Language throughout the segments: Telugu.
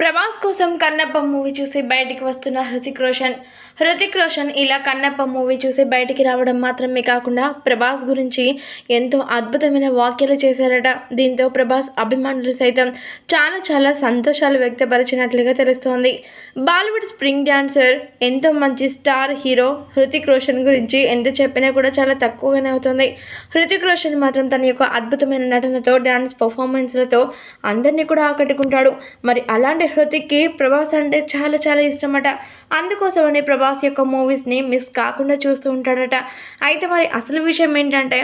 ప్రభాస్ కోసం కన్నప్ప మూవీ చూసి బయటికి వస్తున్న హృతిక్ రోషన్. హృతిక్ రోషన్ ఇలా కన్నప్ప మూవీ చూసి బయటికి రావడం మాత్రమే కాకుండా ప్రభాస్ గురించి ఎంతో అద్భుతమైన వ్యాఖ్యలు చేశారట. దీంతో ప్రభాస్ అభిమానులు సైతం చాలా చాలా సంతోషాలు వ్యక్తపరిచినట్లుగా తెలుస్తోంది. బాలీవుడ్ స్ప్రింగ్ డాన్సర్ ఎంతో మంచి స్టార్ హీరో హృతిక్ రోషన్ గురించి ఎంత చెప్పినా కూడా చాలా తక్కువగానే అవుతుంది. హృతిక్ రోషన్ మాత్రం తన యొక్క అద్భుతమైన నటనతో డ్యాన్స్ పర్ఫార్మెన్స్లతో అందరినీ కూడా ఆకట్టుకుంటాడు. మరి అలాంటి హృతిక్కి ప్రభాస్ అంటే చాలా చాలా ఇష్టమట. అందుకోసమని ప్రభాస్ యొక్క మూవీస్ని మిస్ కాకుండా చూస్తూ ఉంటాడట. అయితే మరి అసలు విషయం ఏంటంటే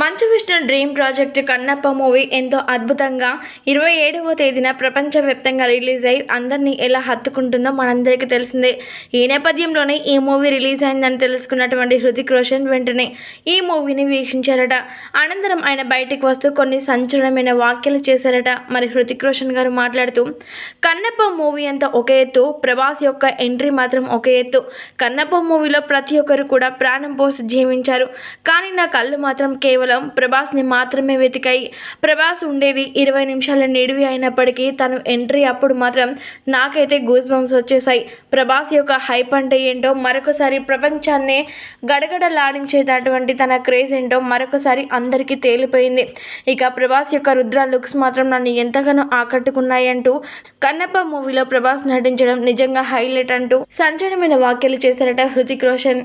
Manchu Vishnu dream project Kannappa movie ఎంతో అద్భుతంగా ఇరవై ఏడవ తేదీన ప్రపంచవ్యాప్తంగా రిలీజ్ అయి అందరినీ ఎలా హత్తుకుంటుందో మనందరికీ తెలిసిందే. ఈ నేపథ్యంలోనే ఈ మూవీ రిలీజ్ అయిందని తెలుసుకున్నటువంటి హృతిక్ రోషన్ వెంటనే ఈ మూవీని వీక్షించారట. అనంతరం ఆయన బయటికి వస్తూ కొన్ని సంచలనమైన వ్యాఖ్యలు చేశారట. మరి హృతిక్ రోషన్ గారు మాట్లాడుతూ కన్నప్ప మూవీ అంతా ఒక ఎత్తు ప్రభాస్ యొక్క ఎంట్రీ మాత్రం ఒక ఎత్తు. కన్నప్ప మూవీలో ప్రతి ఒక్కరు కూడా ప్రాణం పోసి జీవించారు. కానీ నా కళ్ళు మాత్రం కేవలం ప్రభాస్ని మాత్రమే వెతికాయి. ప్రభాస్ ఉండేది ఇరవై నిమిషాల నిడివి అయినప్పటికీ తను ఎంట్రీ అప్పుడు మాత్రం నాకైతే గూస్ బంప్స్ వచ్చేసాయి ప్రభాస్ యొక్క హైప్ అంటే ఏంటో మరొకసారి ప్రపంచాన్నే గడగడలాడించేటటువంటి తన క్రేజ్ ఏంటో మరొకసారి అందరికీ తేలిపోయింది. ఇక ప్రభాస్ యొక్క రుద్ర లుక్స్ మాత్రం నన్ను ఎంతగానో ఆకట్టుకున్నాయంటూ కన్నప్ప మూవీలో ప్రభాస్ నటించడం నిజంగా హైలైట్ అంటూ సంచలనమైన వ్యాఖ్యలు చేశారట హృతిక్ రోషన్.